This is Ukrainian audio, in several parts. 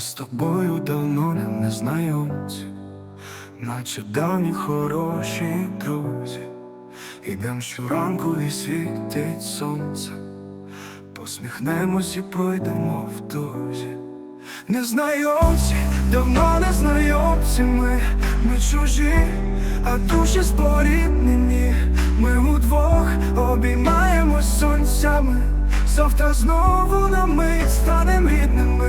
з тобою давно не незнайомці, наче давні хороші друзі. Ідем щоранку і світить сонце, посміхнемось і пройдемо в дозі. Незнайомці, давно незнайомці ми, ми чужі, а душі споріднені. Ми удвох обіймаємось сонцями, завтра знову на мить станем рідними.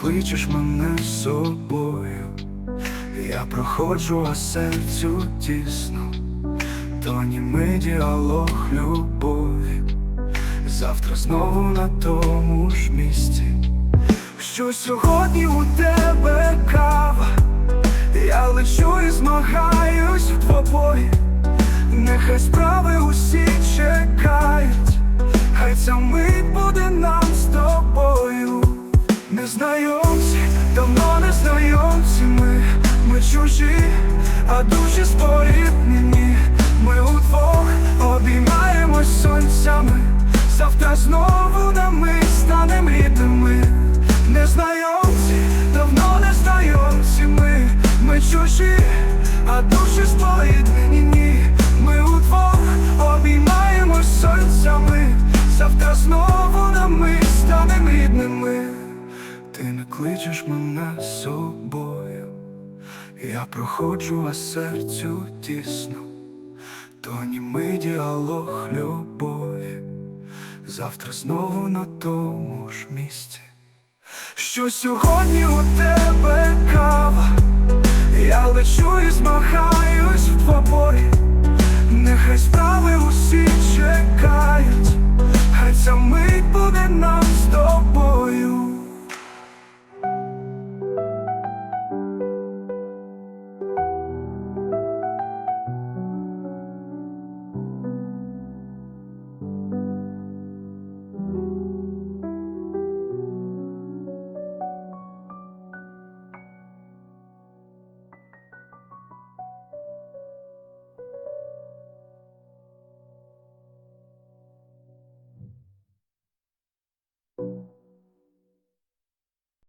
Кличеш мене з собою, я проходжу, а серцю тісно, то німий діалог любові, завтра знову на тому ж місці. Що сьогодні у тебе кава, я лечу і змагаюсь в двобої, душі споріднені. Ми удвох обіймаємось сонцями, завтра знову на ми станем рідними. Незнайомці, давно незнайомці ми, ми чужі, а душі споріднені. Ми удвох обіймаємось сонцями, завтра знову на ми станем рідними. Ти не кличеш мене з собою, я проходжу, а серцю тісно, то німий діалог любові, завтра знову на тому ж місці. Що сьогодні у тебе кава, я лечу і змагаюсь в двобої, нехай справи усі